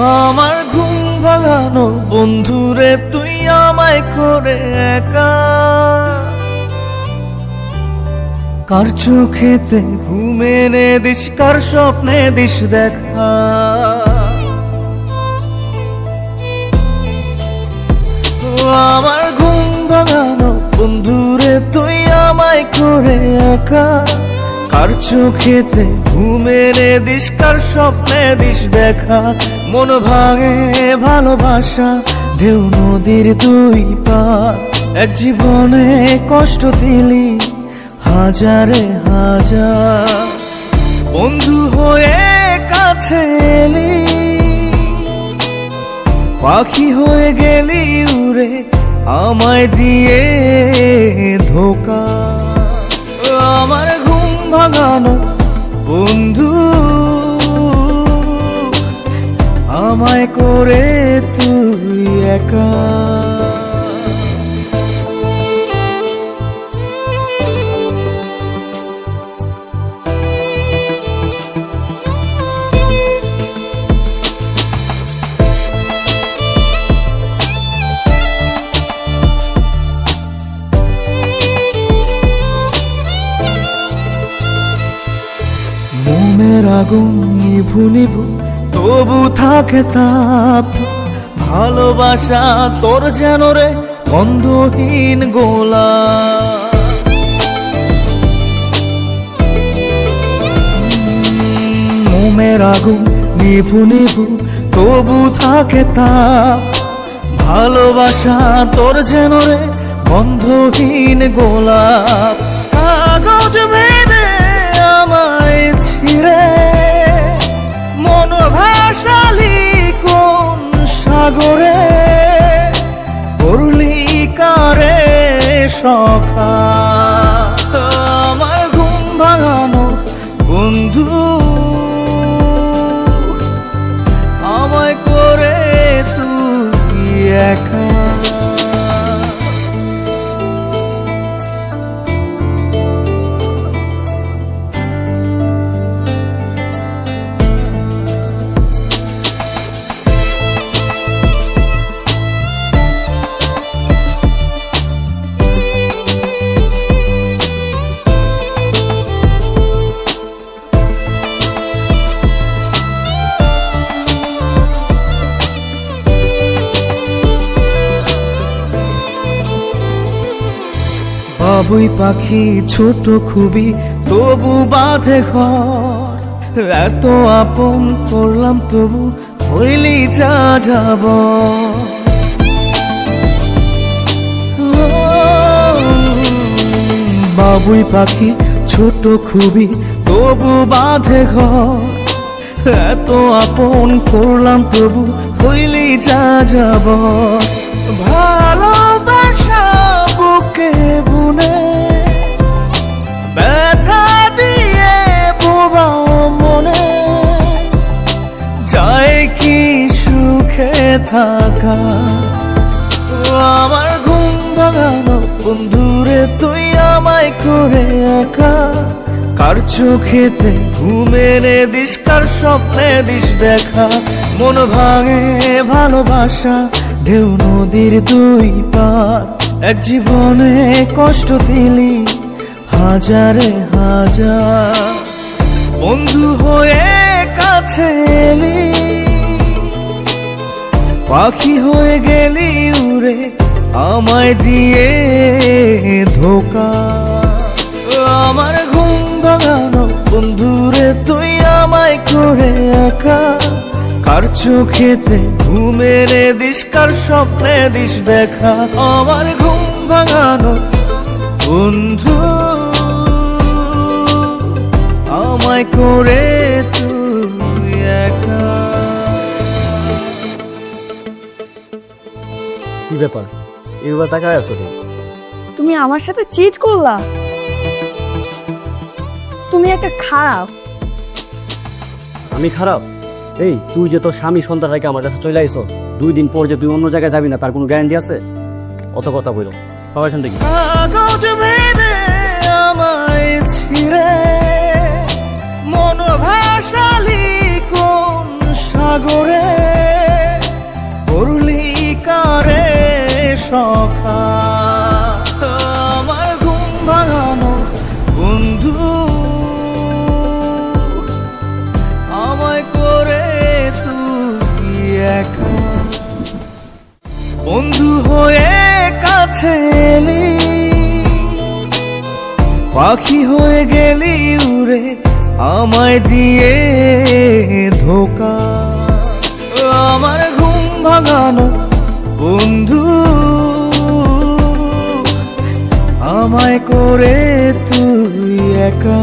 আমার ঘুম ভাঙানো, বন্ধুরে, তুই আমায় করে একা। কার চোখেতে ঘুমে নে দিস, কার স্বপ্নে দিস দেখা? আমার ঘুম ভাঙানো, বন্ধুরে, তুই আমায় করে একা। কার চোখেতে ঘুমে রে দিস কার স্বপ্নে দিস দেখা? মন ভাঙে ভালোবাসা, ঢেউ নদীর দুই পার এক জীবনে কষ্ট দিলি হাজারে হাজার। বন্ধু হয়ে কাছে এলি, পাখি হয়ে গেলি উড়ে, আমায় দিয়ে ধোকা। আমার ভাঙানো বন্ধু আমায় করে তুই একা। মোমের আগুন নিভু নিভু তবু থাকে তাপ। ভালোবাসা তোর যেন রে গন্ধহীন গোলা মোমের আগুন নিভু নিভু তবু থাকে তাপ। ভালোবাসা তোর যেন রে গন্ধহীন গোলাপ। কাগজ সাগরে করলি কারে সখা? আমার ঘুম ভাঙানো বন্ধু আমায় করে তুই একা? বাবুই পাখি ছোট খুবই, তবু বাঁধে ঘর। এত আপন করলাম তবু হইলি যা যাব। বাবুই পাখি ছোট খুবই, তবু বাঁধে ঘর। এত আপন করলাম তবু হইলি যা যাব। ভালোবাসা বুকে ব্যথা দিয়ে বোবাও মনে। যায় কি সুখে থাকা? আমার ঘুম ভাঙানো বন্ধুরে, তুই আমায় করে একা। কার চোখেতে ঘুমে নে দিস, কার স্বপ্নে দিস দেখা? মন ভাঙে ভালোবাসা, ঢেউ নদীর দুই পার এক জীবনে কষ্ট দিলি হাজারে হাজার। বন্ধু হয়ে কাছে এলি, পাখি হয়ে গেলি উড়ে, আমায় দিয়ে ধোকা। আমার ঘুম ভাঙানো বন্ধুরে তুই আমায় করে একা। কার চোখেতে ঘুমের দিস, কার স্বপ্নে দিস দেখা। আমার ঘুম ভাঙানো বন্ধু আমায় করে তুই একা। কি ব্যাপার? এবার তাকায় আছো তুমি তুমি আমার সাথে চিট করলা। তুমি একটা খারাপ। আমি খারাপ? এই তুই যে তোর স্বামী সন্তান রেখে আমার কাছে চলে আইসো দুই দিন পর যে তুই অন্য জায়গায় যাবি না তার কোনো গ্যারান্টি আছে? অত কথা বলো। বাবা, এখান থেকে। মন ভাসালি সাগরে? করলি কারে সখা। আমার ঘুম ভাঙানো বন্ধু। আমায় করে তুই একা। বন্ধু হয়ে পাখি হয়ে গেলি উড়ে, আমায় দিয়ে ধোকা। আমার ঘুম ভাঙানো বন্ধু, আমায় করে তুই একা।